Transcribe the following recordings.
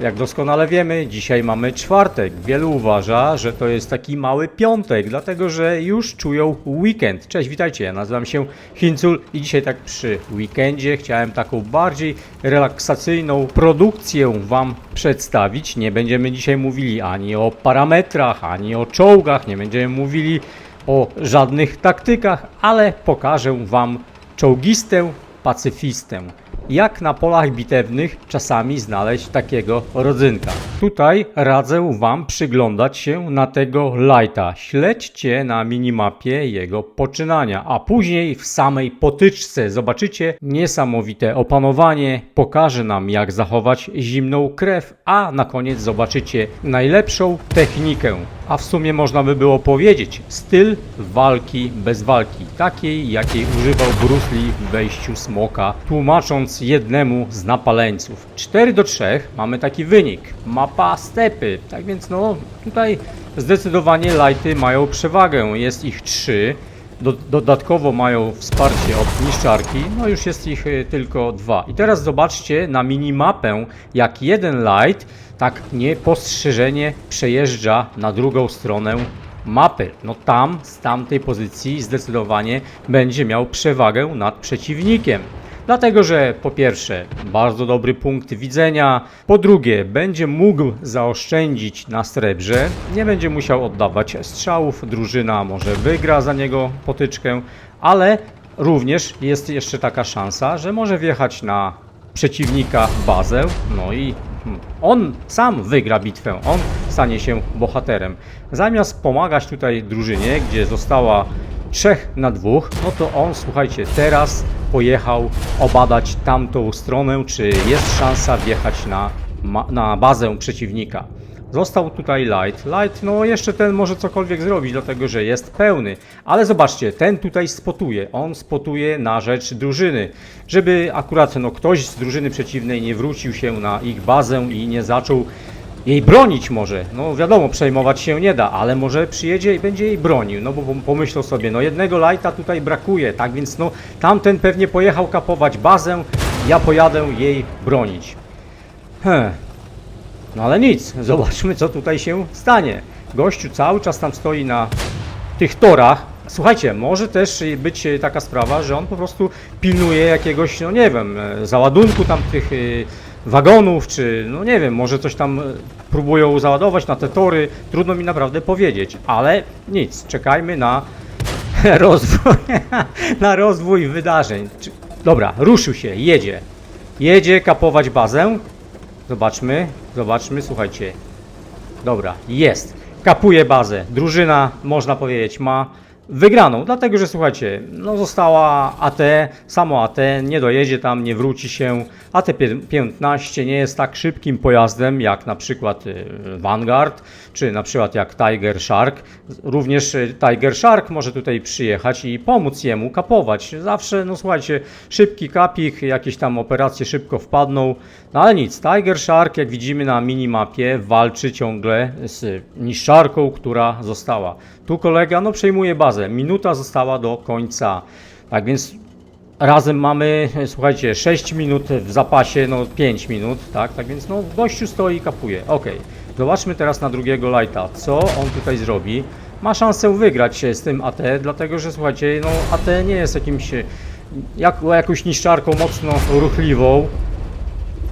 Jak doskonale wiemy, dzisiaj mamy czwartek. Wielu uważa, że to jest taki mały piątek, dlatego że już czują weekend. Cześć, witajcie, ja nazywam się Hincul i dzisiaj tak przy weekendzie chciałem taką bardziej relaksacyjną produkcję Wam przedstawić. Nie będziemy dzisiaj mówili ani o parametrach, ani o czołgach, nie będziemy mówili o żadnych taktykach, ale pokażę Wam czołgistę pacyfistę. Jak na polach bitewnych czasami znaleźć takiego rodzynka? Tutaj radzę Wam przyglądać się na tego lighta. Śledźcie na minimapie jego poczynania, a później w samej potyczce zobaczycie niesamowite opanowanie. Pokaże nam jak zachować zimną krew, a na koniec zobaczycie najlepszą technikę. A w sumie można by było powiedzieć styl walki bez walki, takiej jakiej używał Bruce Lee w wejściu smoka, tłumacząc jednemu z napaleńców. 4 do 3 mamy taki wynik. Mapa stepy. Tak więc no tutaj zdecydowanie lighty mają przewagę. Jest ich 3. Do, dodatkowo mają wsparcie od niszczarki, no już jest ich y, tylko dwa. I teraz zobaczcie na minimapę, jak jeden light tak niepostrzeżenie przejeżdża na drugą stronę mapy. No tam, z tamtej pozycji zdecydowanie będzie miał przewagę nad przeciwnikiem. Dlatego, że po pierwsze, bardzo dobry punkt widzenia, po drugie, będzie mógł zaoszczędzić na srebrze, nie będzie musiał oddawać strzałów, drużyna może wygra za niego potyczkę, ale również jest jeszcze taka szansa, że może wjechać na przeciwnika bazę, no i on sam wygra bitwę, on stanie się bohaterem. Zamiast pomagać tutaj drużynie, gdzie została trzech na dwóch, no to on, słuchajcie, teraz pojechał obadać tamtą stronę, czy jest szansa wjechać na, na bazę przeciwnika. Został tutaj Light. Light, no jeszcze ten może cokolwiek zrobić, dlatego że jest pełny. Ale zobaczcie, ten tutaj spotuje. On spotuje na rzecz drużyny. Żeby akurat no, ktoś z drużyny przeciwnej nie wrócił się na ich bazę i nie zaczął jej bronić może. No wiadomo, przejmować się nie da, ale może przyjedzie i będzie jej bronił. No bo pom- pomyślał sobie, no jednego lighta tutaj brakuje, tak więc no tamten pewnie pojechał kapować bazę, ja pojadę jej bronić. Hm. No ale nic, zobaczmy co tutaj się stanie. Gościu cały czas tam stoi na tych torach. Słuchajcie, może też być e, taka sprawa, że on po prostu pilnuje jakiegoś, no nie wiem, e, załadunku tam tych y, wagonów, czy no nie wiem, może coś tam e, próbują załadować na te tory. Trudno mi naprawdę powiedzieć, ale nic, czekajmy na rozwój, na rozwój wydarzeń. Dobra, ruszył się, jedzie. Jedzie kapować bazę. Zobaczmy, zobaczmy, słuchajcie. Dobra, jest. Kapuje bazę. Drużyna, można powiedzieć, ma wygraną, dlatego że słuchajcie, no została AT, samo AT, nie dojedzie tam, nie wróci się. AT-15 nie jest tak szybkim pojazdem jak na przykład y, Vanguard, czy na przykład jak Tiger Shark. Również y, Tiger Shark może tutaj przyjechać i pomóc jemu kapować. Zawsze, no słuchajcie, szybki kapik, jakieś tam operacje szybko wpadną, no ale nic, Tiger Shark, jak widzimy na minimapie, walczy ciągle z niszczarką, która została. Tu kolega, no przejmuje bazę, minuta została do końca, tak więc razem mamy, słuchajcie, 6 minut w zapasie, no 5 minut, tak, tak więc no gościu stoi i kapuje, ok. Zobaczmy teraz na drugiego lighta, co on tutaj zrobi. Ma szansę wygrać z tym AT, dlatego że słuchajcie, no AT nie jest jakimś, jak, jakąś niszczarką mocno ruchliwą,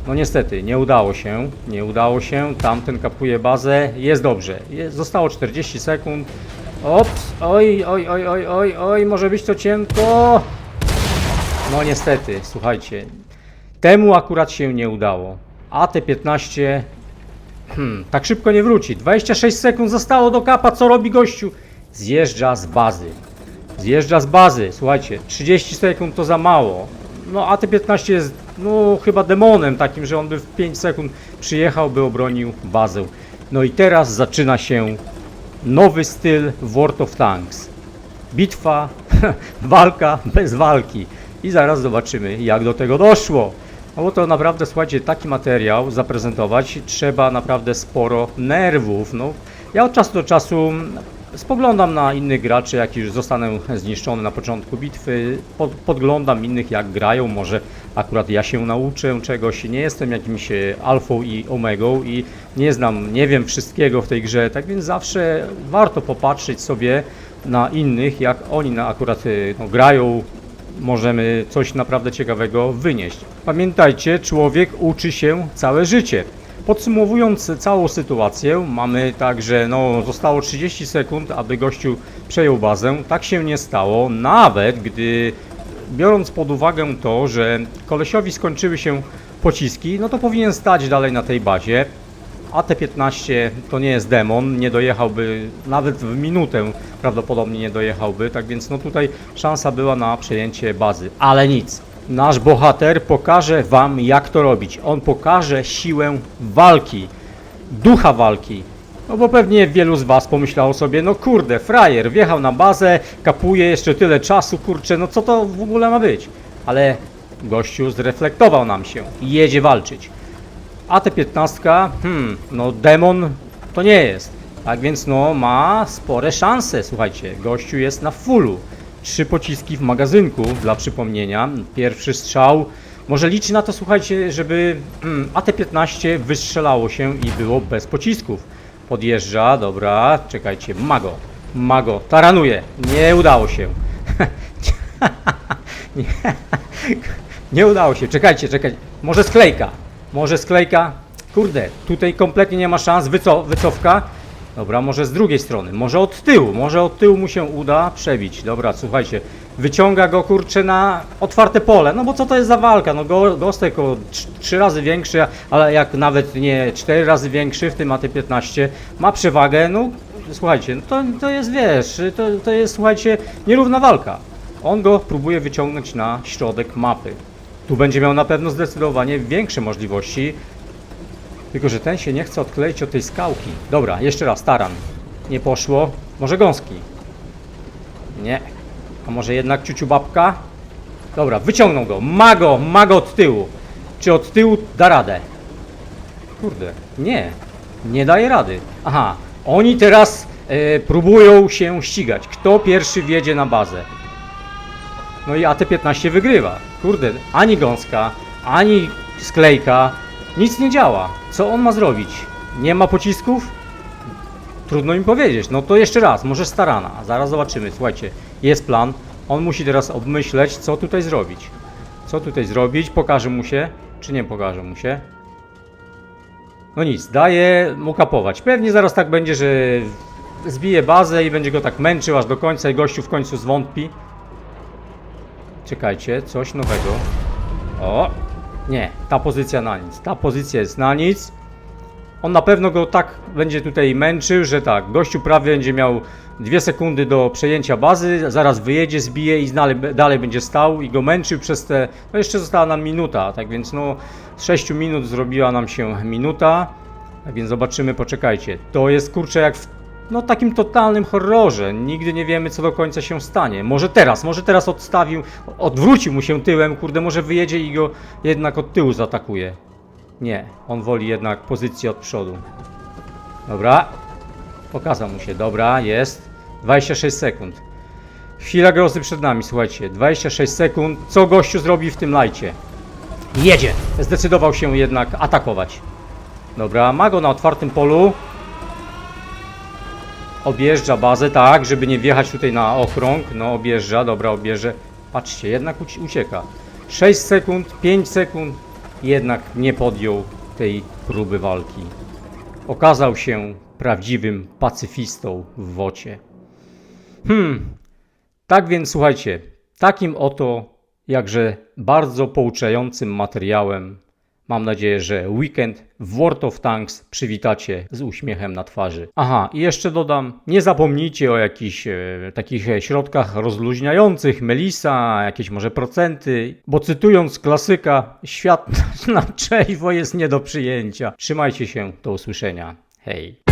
no niestety, nie udało się, nie udało się, tamten kapuje bazę, jest dobrze, jest, zostało 40 sekund, ops, oj, oj, oj, oj, oj, oj, może być to cienko, no niestety, słuchajcie, temu akurat się nie udało, AT-15, hmm, tak szybko nie wróci, 26 sekund zostało do kapa, co robi gościu? Zjeżdża z bazy, Zjeżdża z bazy, słuchajcie, 30 sekund to za mało. No AT-15 jest no chyba demonem takim, że on by w 5 sekund przyjechał, by obronił bazę. No i teraz zaczyna się nowy styl World of Tanks. Bitwa, walka bez walki. I zaraz zobaczymy jak do tego doszło. No bo to naprawdę, słuchajcie, taki materiał zaprezentować trzeba naprawdę sporo nerwów. No, ja od czasu do czasu spoglądam na innych graczy, jak już zostanę zniszczony na początku bitwy, pod, podglądam innych jak grają, może akurat ja się nauczę czegoś, nie jestem jakimś e, alfą i omegą i nie znam, nie wiem wszystkiego w tej grze, tak więc zawsze warto popatrzeć sobie na innych, jak oni na akurat e, no, grają, możemy coś naprawdę ciekawego wynieść. Pamiętajcie, człowiek uczy się całe życie. Podsumowując całą sytuację, mamy tak, że no, zostało 30 sekund, aby gościu przejął bazę. Tak się nie stało, nawet gdy biorąc pod uwagę to, że kolesiowi skończyły się pociski, no to powinien stać dalej na tej bazie. AT-15 to nie jest demon, nie dojechałby nawet w minutę prawdopodobnie nie dojechałby, tak więc no tutaj szansa była na przejęcie bazy, ale nic. Nasz bohater pokaże wam jak to robić. On pokaże siłę walki, ducha walki. No bo pewnie wielu z was pomyślało sobie, no kurde, frajer, wjechał na bazę, kapuje jeszcze tyle czasu, kurczę, no co to w ogóle ma być? Ale gościu zreflektował nam się i jedzie walczyć. A te 15, hmm, no demon to nie jest. Tak więc no ma spore szanse, słuchajcie. Gościu jest na fullu. Trzy pociski w magazynku, dla przypomnienia. Pierwszy strzał. Może liczy na to, słuchajcie, żeby hmm, AT-15 wystrzelało się i było bez pocisków. Podjeżdża, dobra, czekajcie, Mago. Mago, taranuje. Nie udało się. nie, nie udało się, czekajcie, czekajcie. Może sklejka. Może sklejka. Kurde, tutaj kompletnie nie ma szans. Wyco wycofka. Dobra, może z drugiej strony. Może od tyłu. Może od tyłu mu się uda przebić. Dobra, słuchajcie. Wyciąga go kurczę na otwarte pole. No bo co to jest za walka? No go, Gostek o trz- trzy razy większy, ale jak nawet nie cztery razy większy w tym AT-15 ma przewagę. No słuchajcie, no to, to jest wiesz, to, to jest słuchajcie nierówna walka. On go próbuje wyciągnąć na środek mapy. Tu będzie miał na pewno zdecydowanie większe możliwości. Tylko, że ten się nie chce odkleić od tej skałki. Dobra, jeszcze raz, taran. Nie poszło. Może gąski? Nie. A może jednak ciuciu babka? Dobra, wyciągnął go. Ma go, ma go od tyłu. Czy od tyłu da radę? Kurde, nie. Nie daje rady. Aha, oni teraz e, próbują się ścigać. Kto pierwszy wjedzie na bazę? No i AT-15 wygrywa. Kurde, ani gąska, ani sklejka, nic nie działa. Co on ma zrobić? Nie ma pocisków? Trudno mi powiedzieć. No to jeszcze raz, może starana. Zaraz zobaczymy. Słuchajcie, jest plan. On musi teraz obmyśleć, co tutaj zrobić. Co tutaj zrobić? Pokaże mu się, czy nie pokaże mu się? No nic, daje mu kapować. Pewnie zaraz tak będzie, że zbije bazę i będzie go tak męczył aż do końca i gościu w końcu zwątpi. Czekajcie, coś nowego. O! Nie, ta pozycja na nic. Ta pozycja jest na nic. On na pewno go tak będzie tutaj męczył, że tak, gościu prawie będzie miał dwie sekundy do przejęcia bazy, zaraz wyjedzie, zbije i dalej, dalej będzie stał i go męczył przez te... No jeszcze została nam minuta, tak więc no z 6 minut zrobiła nam się minuta. Tak więc zobaczymy, poczekajcie. To jest kurczę jak w no takim totalnym horrorze. Nigdy nie wiemy, co do końca się stanie. Może teraz, może teraz odstawił, odwrócił mu się tyłem, kurde, może wyjedzie i go jednak od tyłu zaatakuje. Nie, on woli jednak pozycję od przodu. Dobra, pokazał mu się, dobra, jest. 26 sekund. Chwila grozy przed nami, słuchajcie. 26 sekund. Co gościu zrobi w tym lajcie? Jedzie! Zdecydował się jednak atakować. Dobra, ma go na otwartym polu. Objeżdża bazę, tak, żeby nie wjechać tutaj na okrąg. No, objeżdża, dobra, objeżdża. Patrzcie, jednak uci- ucieka. 6 sekund, 5 sekund. Jednak nie podjął tej próby walki. Okazał się prawdziwym pacyfistą w wocie. Hmm, tak więc słuchajcie, takim oto jakże bardzo pouczającym materiałem mam nadzieję, że weekend w World of Tanks przywitacie z uśmiechem na twarzy. Aha, i jeszcze dodam, nie zapomnijcie o jakichś e, takich e, środkach rozluźniających, melisa, jakieś może procenty, bo cytując klasyka, świat na czerwo jest nie do przyjęcia. Trzymajcie się, do usłyszenia. Hej.